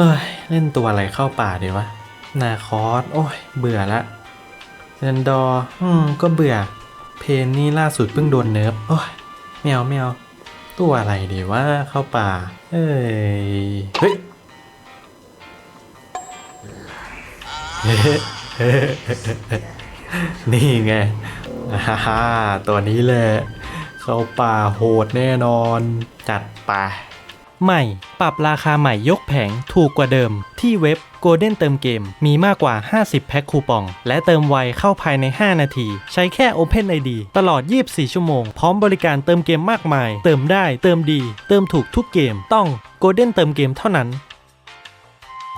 เฮ้ย เล่นตัวอะไรเข้าป่าดีวะ นาคอส โอ้ย เบื่อละเรนดอร์อืม ก็เบื่อ เพนนี่ล่าสุดเพิ่งโดนเนิร์ฟโอ้ยแมวแมวตัวอะไรดีว่าเข้าป่า เอ้ย เฮ้ยนี่ไงฮ่าฮ่าตัวนี้แหละ เข้าป่าโหดแน่นอน จัดไป ใหม่ ปรับราคาใหม่ยกแผงถูกกว่าเดิม ที่เว็บ Golden เติมเกม มีมากกว่า 50 แพ็คคูปอง และเติมไวเข้าภายใน 5 นาที ใช้แค่ Open ID ตลอด 24 ชั่วโมง พร้อมบริการเติมเกมมากมาย เติมได้ เติมดี เติมถูกทุกเกม ต้อง Golden เติมเกมเท่านั้น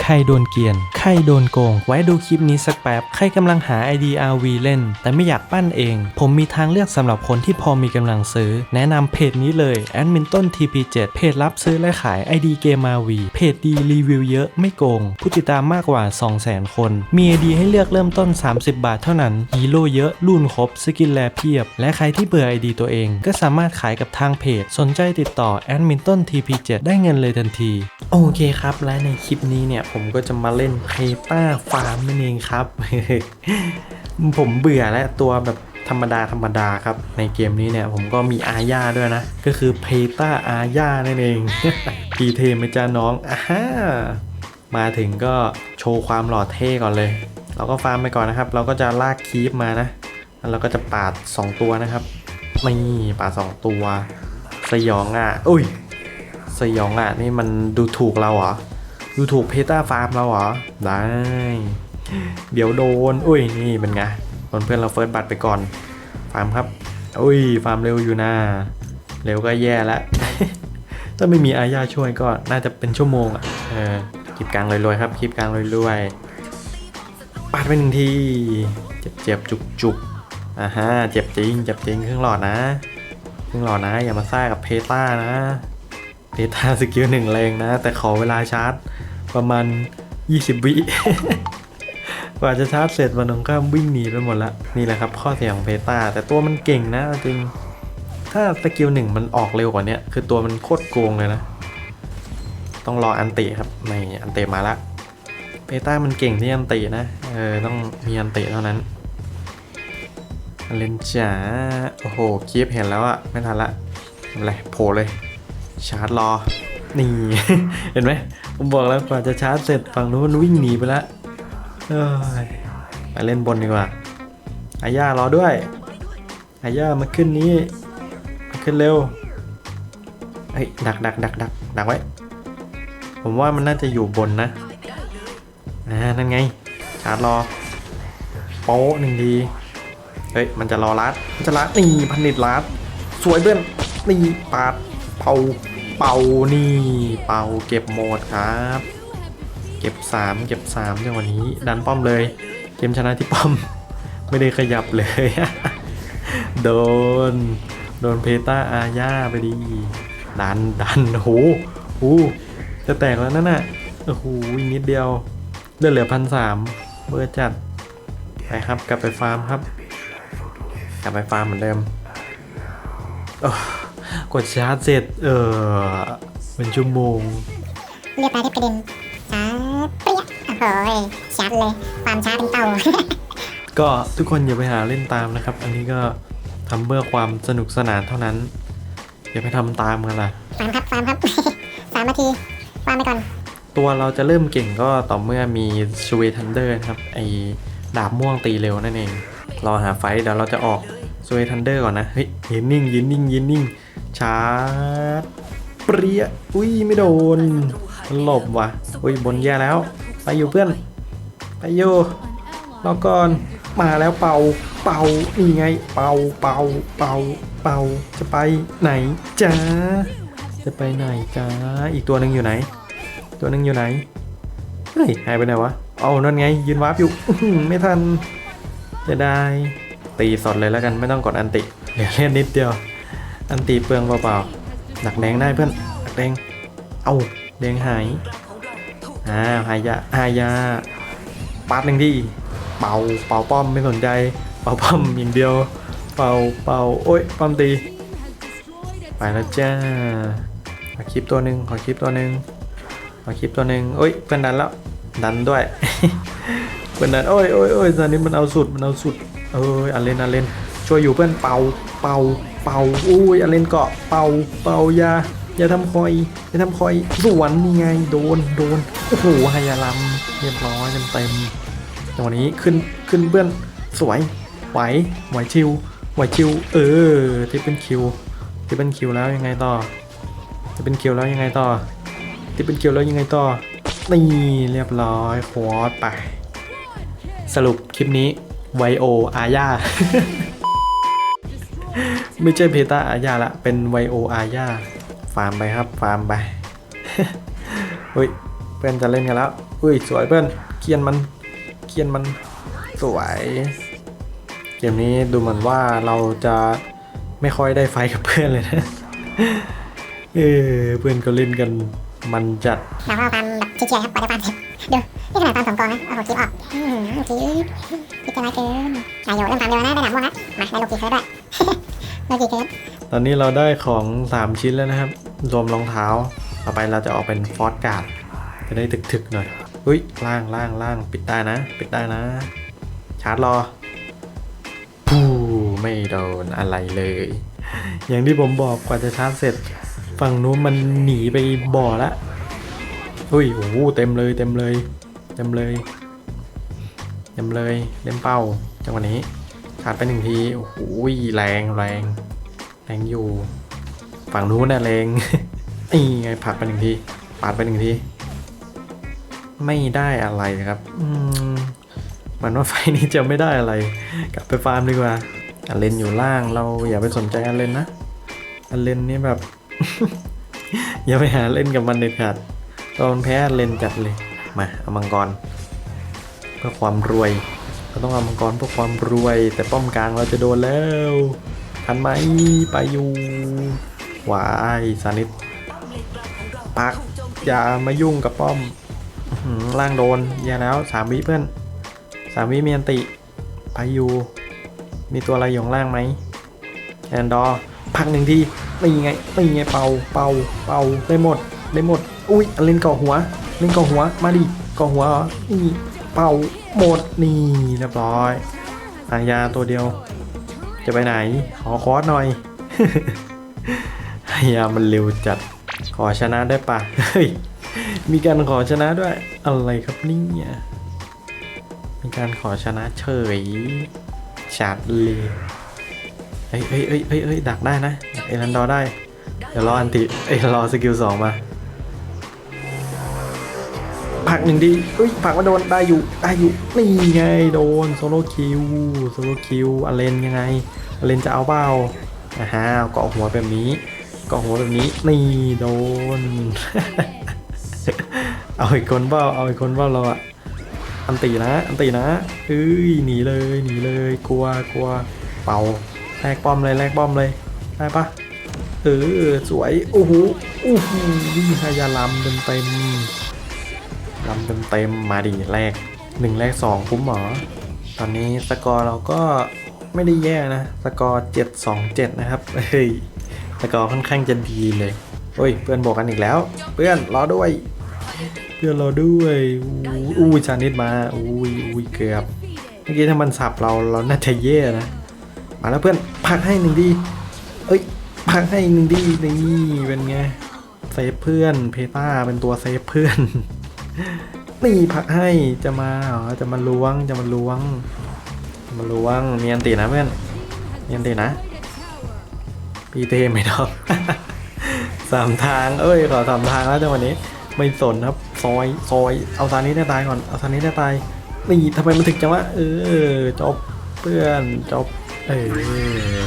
ใครโดนเกียน ใครโดนโกง ไว้ดูคลิปนี้สักแป๊บ ใครกำลังหา ID RV เล่น แต่ไม่อยากปั้นเอง ผมมีทางเลือกสำหรับคนที่พอมีกำลังซื้อ แนะนำเพจนี้เลย a d m i n t o n TP7 เพจรับซื้อและขาย ID เกม RV เพจดีรีวิวเยอะไม่โกง ผู้ติดตามมากกว่า 200,000 คน มี ID ให้เลือกเริ่มต้น 30 บาทเท่านั้น ฮีโร่เยอะรุ่นครบ สกินแลเพียบ และใครที่เบื่อ ID ตัวเอง ก็สามารถขายกับทางเพจ สนใจติดต่อ a d m i n t o n TP7 ได้เงินเลยทันที โอเคครับ และในคลิปนี้เนี่ยผมก็จะมาเล่นเพต้าฟาร์มนั่นเองครับ ผมเบื่อแล้วตัวแบบธรรมดาธรรมดาครับ ในเกมนี้เนี่ยผมก็มีอาญาด้วยนะ ก็คือเพต้าอาญานั่นเองดีเทมจ้าน้องอ่ามาถึงก็โชว์ความหล่อเท่ก่อนเลย เราก็ฟาร์มไปก่อนนะครับ เราก็จะลากคีปมานะแล้วเราก็จะปาด 2 ตัวนะครับนี่ปาด 2 ตัว สยองอะ อุ้ย สยองอะ นี่มันดูถูกเราเหรอ ดูถูกเพต้าฟาร์มเราเหรอ ได้ เดี๋ยวโดน อุ้ย นี่เป็นไงโดนเพื่อนเราเฟิร์สบัตรไปก่อน ฟาร์มครับ อุ้ย ฟาร์มเร็วอยู่นะเร็วก็แย่แล้ว ถ้าไม่มีอาญาช่วยก็น่าจะเป็นชั่วโมงอะ เออคลิปกลางรวยๆครับ คลิปกลางรวยๆปาดไปหนึ่งที เจ็บๆ จุกๆอ่าฮะ เจ็บจริง เจ็บจริงครึ่งหลอดนะครึ่งหลอดนะ อย่ามาซ่ากับเพต้านะ เพตาสกิลหนึ่งแรงนะ แต่ขอเวลาชาร์จประมาณ 20 วิ กว่าจะชาร์จเสร็จมันตรงข้ามวิ่งหนีไปหมดละนี่แหละครับข้อเสียของเพตาแต่ตัวมันเก่งนะจริง ถ้าสกิลหนึ่งมันออกเร็วกว่านี้คือตัวมันโคตรโกงเลยนะ ต้องรออันติครับไม่อันติมาละเพตามันเก่งที่อันตินะเออต้องมีอันติเท่านั้นเลนจ๋าโอ้โหคลิปเห็นแล้วอะไม่ทันละไม่เป็นไรโผล่เลย ชาร์จรอ นี่ เห็นไหม ผมบอกแล้วกว่าจะชาร์จเสร็จฝั่งนู้นวิ่งหนีไปแล้วไปเล่นบนดีกว่า อาย่ารอด้วย อาย่ามาขึ้นนี้ มาขึ้นเร็ว เฮ้ย ดักดักดักดักดักไว้ ผมว่ามันน่าจะอยู่บนนะ อ่า นั่นไง ชาร์จรอ โป๊ะหนึ่งทีเฮ้ย มันจะรอรัดมันจะรัดนี่พันนิดรัดสวยเพื่อนนี่ปาดเป่า เป่านี่ เป่าเก็บโหมดครับ เก็บ 3 เก็บ3จังหวะนี้ ดันป้อมเลย เกมชนะที่ป้อม ไม่ได้ขยับเลย โดน โดนเพต้าอาญาไปดีดันดันโอ้โหโอ้โหจะแตกแล้วนั่นน่ะโอ้โหอีกนิดเดียวเลือดเหลือพันสามเบอร์จัดไปครับ กลับไปฟาร์มครับ กลับไปฟาร์มเหมือนเดิมโอ้ กดชาร์จเสร็จ เออเป็นชั่วโมง เรียบร้อยได้ประเด็นชาร์จเปรี้ยโอ้โหชาร์จเลย ความช้าเป็นเต่า ก็ทุกคนอย่าไปหาเล่นตามนะครับ อันนี้ก็ทำเพื่อความสนุกสนานเท่านั้น อย่าไปทำตามกันล่ะฟาร์มครับฟาร์มครับสามนาทีฟาร์มไปก่อน ตัวเราจะเริ่มเก่งก็ต่อเมื่อมีชเวทันเดอร์นะครับ ไอ้ดาบม่วงตีเร็วนั่นเองรอหาไฟท์เดี๋ยวเราจะออกชเวทันเดอร์ก่อนนะ เฮ้ยยืนนิ่งยืนนิ่งยืนนิ่ง ชาร์จเปรี้ยอุ้ยไม่โดนมันหลบว่ะอุ้ยบนแย่แล้ว ไปอยู่เพื่อน ไปอยู่รอก่อนมาแล้วเป่า เป่านี่ไง เป่าเป่าเป่าเป่าจะไปไหนจ้าจะไปไหนจ้าอีกตัวหนึ่งอยู่ไหน ตัวหนึ่งอยู่ไหนเฮ้ยหายไปไหนวะเอานั่นไง ยืนวาร์ปอยู่ไม่ทันจะได้ตีสดเลยแล้วกันไม่ต้องกดอันติเหลือเล่นนิดเดียว อันติเปลืองเปล่าๆหนักแดงได้เพื่อนหนักแดงเอาแดงหายอ่าหายาหายาปาดหนึ่งทีเป่าเป่าป้อมไม่สนใจเป่าป้อมอย่างเดียว เป่าเป่าโอ้ยป้อมตีไปแล้วจ้าขอคลิปตัวหนึ่งขอคลิปตัวหนึ่งเอคลิปตัวหนึ่งเอ้ยเพื่อนดันแล้วดันด้วยเพื่อนดันโอ้ยโอ้ยโอ้ยตอนนี้มันเอาสุดมันเอาสุดเอ้ยอันเล่นอันเล่น ช่วยอยู่เพื่อนเป่าเป่าเป่าอุ้ยอันเลนเกาะเป่าเป่ายาอย่าทำคอยอย่าทำคอยสวนนี่ไงโดนโดนโอ้โหฮายาลัมเรียบร้อยเต็มเต็มจังหวะนี้ขึ้นขึ้นเพื่อนสวยไหวไหวชิวไหวชิวเออที่เป็นคิวที่เป็นคิวแล้วยังไงต่อที่เป็นคิวแล้วยังไงต่อที่เป็นคิวแล้วยังไงต่อนี่เรียบร้อยโคอสไป สรุปคลิปนี้ไวโออาญา ไม่ใช่เพตาอาญาละ เป็นไวโออาญาฟาร์มไปครับ ฟาร์มไปเฮ้ยเพื่อนจะเล่นกันแล้วอุ้ยสวยเพื่อนเคียนมันเคียนมันสวย เกมนี้ดูเหมือนว่าเราจะไม่ค่อยได้ไฟกับเพื่อนเลยนะเออเพื่อนก็เล่นกันมันจัดเราก็เอาความแบบเชียร์ๆครับกว่าจะฟาร์มเสร็จดูนี่ขนาดฟาร์มสองกองนะเอาหัวคลิปออกอืมคลิปคลิปจะร้าเกินนายโยเริ่มฟาร์มเร็วนะได้หนามม่วงนะมาได้โลกีเคิร์ดด้วย โลกีเคิร์ดตอนนี้เราได้ของ 3 ชิ้นแล้วนะครับ รวมรองเท้า ต่อไปเราจะออกเป็นฟอสการ์ดจะได้ถึกๆหน่อยอุ้ยล่างล่างล่างปิดได้นะ ปิดได้นะ ชาร์จรอพูไม่โดนอะไรเลย อย่างที่ผมบอกกว่าจะชาร์จเสร็จ ฝั่งนู้นมันหนีไปบ่อละอุ้ยโอ้โหเต็มเลยเต็มเลย เต็มเลย เต็มเลยเล่มเป้าจังหวะนี้ ขาดไปหนึ่งที โอ้โหแรงแรงแรงอยู่ ฝั่งนู้นน่ะแรงนี่ไงผักไปหนึ่งทีปาดไปหนึ่งที ไม่ได้อะไรครับ อืมมันว่าไฟนี้จะไม่ได้อะไร กลับไปฟาร์มดีกว่าอันเลนอยู่ล่างเราอย่าไปสนใจอันเลนนะอันเลนนี่แบบ อย่าไปหาเล่นกับมันเด็ดขาดตอนแพ้อันเลนจัดเลย มาเอามังกรเพื่อความรวย เราต้องเอามังกรเพื่อความรวย แต่ป้อมกลางเราจะโดนแล้วทันไหมไปอยู่หวายสานิทปักอย่ามายุ่งกับป้อมล่างโดนแย่าแล้วสามวิเพื่อนสามวิเมียนติไปอยู่มีตัวอะไรอยู่างล่างไหมแอนดอร์พักหนึ่งทีตีไงตีไงเป่าเป่าเป่าได้หมดได้หมด อุ้ยเล่นเกาะหัว เล่นเกาะหัวมาดิเกาะหัวเหรอนี่ เป่าหมดนี่เรียบร้อยอายาตัวเดียว จะไปไหน ขอคอร์สหน่อยพยายามันเร็วจัด ขอชนะได้ปะเฮ้ย มีการขอชนะด้วย อะไรครับเนี่ยมีการขอชนะเฉยจัดเลยเฮ้ยเฮ้ยเฮ้ยเฮ้ยดักได้นะเอรันดอร์ได้ เดี๋ยวรออันติ เอ้ยรอสกิลสองมา ผักหนึ่งดีเอ้ยผักมาโดนได้อยู่ได้อยู่นี่ไงโดนโซโลคิวโซโลคิวอเลนยังไงอเลนจะเอาเปล่าอ่าฮะเกาะหัวแบบนี้เกาะหัวแบบนี้นี่โดน เอาอีกคนเปล่าเอาอีกคนเปล่าเราอะอันตีนะอันตีนะเอ้ยหนีเลยหนีเลยกลัวกลัวเป่าแลกป้อมเลยแลกป้อมเลยได้ปะเออสวยโอ้โหโอ้โหวิ่งฮายาลำเต็มเต็ม ลำเต็มเต็มๆมาดิแรกหนึ่งแรกสองคุ้มหมอ ตอนนี้สกอร์เราก็ไม่ได้แย่นะ สกอร์เจ็ดสองเจ็ดนะครับเฮ้ยสกอร์ค่อนข้างจะดีเลยโอ้ยเพื่อนบอกกันอีกแล้ว เพื่อนรอด้วย เพื่อนรอด้วยอู้อู้จานิดมาอุ้ยอุ้ยเกือบเมื่อกี้ถ้ามันสับเราเราน่าจะแย่นะมาแล้วเพื่อนพักให้หนึ่งดีเอ้ยพักให้หนึ่งดีนี่เป็นไงเซฟเพื่อนเพต้าเป็นตัวเซฟเพื่อน นี่พักให้จะมาเหรอจะมาล้วงจะมาล้วงมาล้วงมีอันตีนะเพื่อนมีอันตีนะพีเต้ไม่ดอกสามทางเอ้ยขอสามทางแล้วจังวันนี้ ไม่สนครับซอยซอยเอาทางนี้ได้ตายก่อนเอาทางนี้ได้ตายนี่ทำไมมันถึงจังวะเออจบเพื่อนจบเออ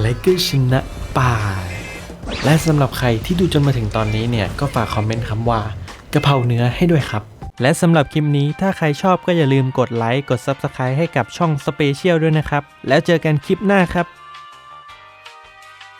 และก็ชนะไปและสำหรับใครที่ดูจนมาถึงตอนนี้เนี่ยก็ฝากคอมเมนต์คำว่า กะเพราเนื้อให้ด้วยครับ และสำหรับคลิปนี้ถ้าใครชอบก็อย่าลืมกดไลค์กด Subscribe ให้กับช่อง Special ด้วยนะครับ แล้วเจอกันคลิปหน้าครับ